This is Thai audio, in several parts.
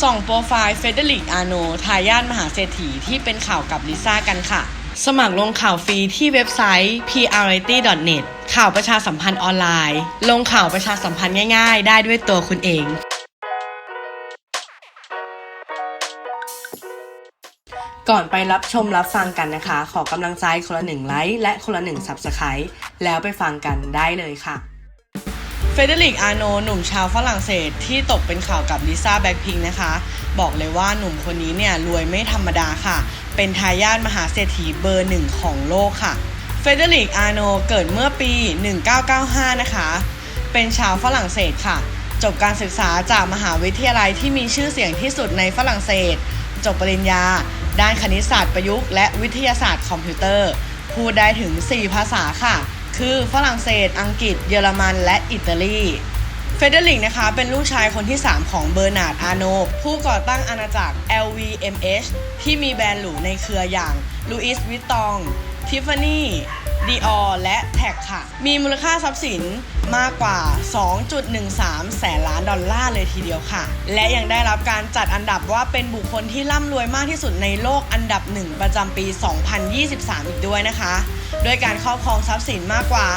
ส่องโปรไฟล์เฟเดริกอาโนทายาทมหาเศรษฐีที่เป็นข่าวกับลิซ่ากันค่ะ สมัครลงข่าวฟรีที่เว็บไซต์ prrity.net ข่าวประชาสัมพันธ์ออนไลน์ ลงข่าวประชาสัมพันธ์ง่ายๆ ได้ด้วยตัวคุณเอง ก่อนไปรับชมรับฟังกันนะคะ ขอกำลังใจคนละหนึ่งไลค์และคนละหนึ่ง Subscribe แล้วไปฟังกันได้เลยค่ะ เฟเดริก อาโน หนุ่มชาวฝรั่งเศสที่ตกเป็นข่าวกับลิซ่าแบ็คพิงค์นะคะ บอกเลยว่าหนุ่มคนนี้เนี่ยรวยไม่ธรรมดาค่ะ เป็นทายาทมหาเศรษฐีเบอร์หนึ่งของโลกค่ะ เฟเดริก อาโน เกิดเมื่อปี 1995 นะคะ เป็นชาวฝรั่งเศสค่ะ จบการศึกษาจากมหาวิทยาลัยที่มีชื่อเสียงที่สุดในฝรั่งเศส จบปริญญา ด้านคณิตศาสตร์ประยุกต์และวิทยาศาสตร์คอมพิวเตอร์ พูดได้ถึง 4 ภาษาค่ะ คือฝรั่งเศส อังกฤษ เยอรมัน และอิตาลี เฟเดริกนะคะเป็นลูกชายคนที่ 3 ของเบอร์นาร์ด อาโน ผู้ก่อตั้งอาณาจักร LVMH ที่มีแบรนด์หรูในเครืออย่างลูอิสวิตตอง ทิฟฟานี่ Vuitton Tiffany Dior และแท็กค่ะ มีมูลค่าทรัพย์สินมากกว่า 2.13 แสนล้านดอลลาร์เลยทีเดียวค่ะ และยังได้รับการจัดอันดับว่าเป็นบุคคลที่ร่ำรวยมากที่สุดในโลกอันดับหนึ่งประจำปี 2023 อีกด้วยนะคะด้วยการครอบครองทรัพย์สินมากกว่า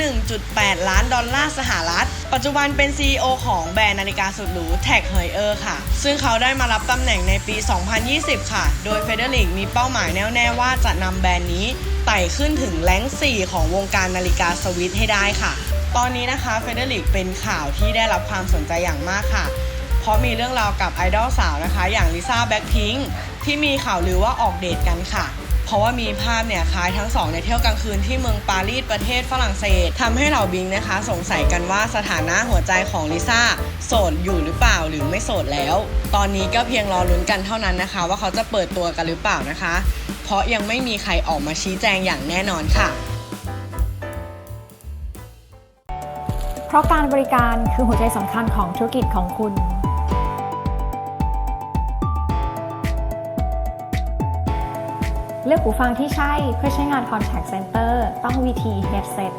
201.8 ล้านดอลลาร์สหรัฐ ปัจจุบันเป็น CEO ของแบรนด์นาฬิกาสุดหรู Tag Heuer ค่ะ ซึ่งเขาได้มารับตำแหน่งในปี 2020 ค่ะ โดยเฟเดริกมีเป้าหมายแน่วแน่ว่าจะนำแบรนด์นี้ไต่ขึ้นถึงแรง4 ของวงการนาฬิกาสวิสให้ได้ค่ะ ตอนนี้นะคะเฟเดริกเป็นข่าวที่ได้รับความสนใจอย่างมากค่ะ เพราะมีเรื่องราวกับไอดอลสาวนะคะ อย่างลิซ่าแบ็คพิงค์ที่มีข่าวลือว่าออกเดทกันค่ะ เพราะว่ามีภาพเนี่ยคล้ายทั้งสองในเที่ยวกลางคืนที่เมืองปารีสประเทศฝรั่งเศสทำให้เหล่าบิงนะคะ สงสัยกันว่าสถานะหัวใจของลิซ่าโสดอยู่หรือเปล่าหรือไม่โสดแล้ว ตอนนี้ก็เพียงรอลุ้นกันเท่านั้นนะคะ ว่าเขาจะเปิดตัวกันหรือเปล่านะคะ เพราะยังไม่มีใครออกมาชี้แจงอย่างแน่นอนค่ะ เพราะการบริการคือหัวใจสำคัญของธุรกิจของคุณเลือกหูฟังที่ใช่เพื่อใช้งาน Contact Center ต้อง VT Headset